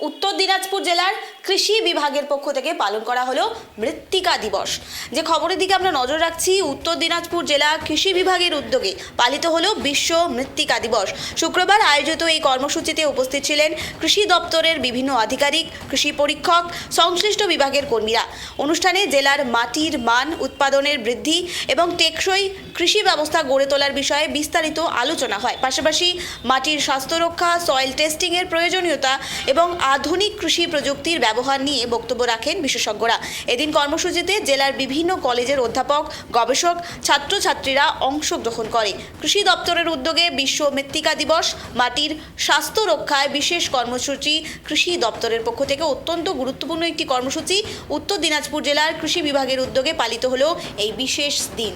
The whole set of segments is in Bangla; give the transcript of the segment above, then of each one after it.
উত্তর দিনাজপুর জেলার কৃষি বিভাগের পক্ষ থেকে পালন করা হলো মৃত্তিকা দিবস। যে খবরের দিকে আমরা নজর রাখছি, উত্তর দিনাজপুর জেলা কৃষি বিভাগের উদ্যোগে পালিত হলো বিশ্ব মৃত্তিকা দিবস। শুক্রবার আয়োজিত এই কর্মসূচিতে উপস্থিত ছিলেন কৃষি দপ্তরের বিভিন্ন আধিকারিক, কৃষি পরীক্ষক, সংশ্লিষ্ট বিভাগের কর্মীরা। অনুষ্ঠানে জেলার মাটির মান, উৎপাদনের বৃদ্ধি এবং টেকসই কৃষি ব্যবস্থা গড়ে তোলার বিষয়ে বিস্তারিত আলোচনা হয়। পাশাপাশি মাটির স্বাস্থ্য রক্ষা সয়েল টেস্টিংয়ের প্রয়োজনীয়তা এবং আধুনিক কৃষি প্রযুক্তির ব্যবহার নিয়ে বক্তব্য রাখেন বিশেষজ্ঞরা। এদিন কর্মসূচিতে জেলার বিভিন্ন কলেজের অধ্যাপক, গবেষক, ছাত্রছাত্রীরা অংশগ্রহণ করে। কৃষি দপ্তরের উদ্যোগে বিশ্ব মৃত্তিকা দিবস, মাটির স্বাস্থ্য রক্ষায় বিশেষ কর্মসূচি কৃষি দপ্তরের পক্ষ থেকে অত্যন্ত গুরুত্বপূর্ণ একটি কর্মসূচি। উত্তর দিনাজপুর জেলার কৃষি বিভাগের উদ্যোগে পালিত হলো এই বিশেষ দিন।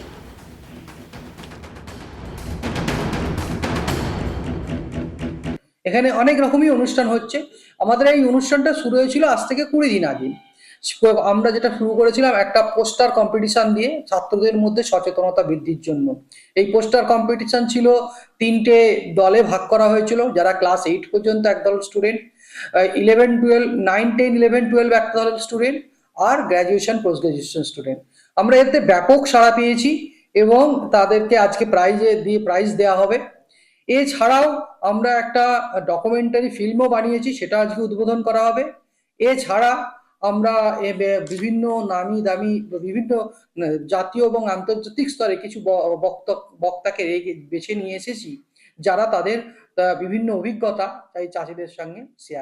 এখানে অনেক রকমই অনুষ্ঠান হচ্ছে। আমাদের এই অনুষ্ঠানটা শুরু হয়েছিল আজ থেকে কুড়ি দিন আগে। আমরা যেটা শুরু করেছিলাম একটা পোস্টার কম্পিটিশন দিয়ে ছাত্রদের মধ্যে সচেতনতা বৃদ্ধির জন্য। এই পোস্টার কম্পিটিশন ছিল তিনটে দলে ভাগ করা হয়েছিল, যারা ক্লাস এইট পর্যন্ত একদল student eleven, twelve, nine, ten, eleven, twelve একটা দল স্টুডেন্ট আর গ্র্যাজুয়েশন, পোস্ট গ্রাজুয়েশন স্টুডেন্ট। আমরা এতে ব্যাপক সাড়া পেয়েছি এবং তাদেরকে আজকে প্রাইজে দিয়ে প্রাইজ দেওয়া হবে। এছাড়াও আমরা একটা ডকুমেন্টারি ফিল্মও বানিয়েছি, সেটা আজকে উদ্বোধন করা হবে। এছাড়া আমরা বিভিন্ন নামি দামি বিভিন্ন জাতীয় এবং আন্তর্জাতিক স্তরে কিছু বক্তাকে বেছে নিয়ে এসেছি, যারা তাদের বিভিন্ন অভিজ্ঞতা তাই চাষিদের সঙ্গে শেয়ার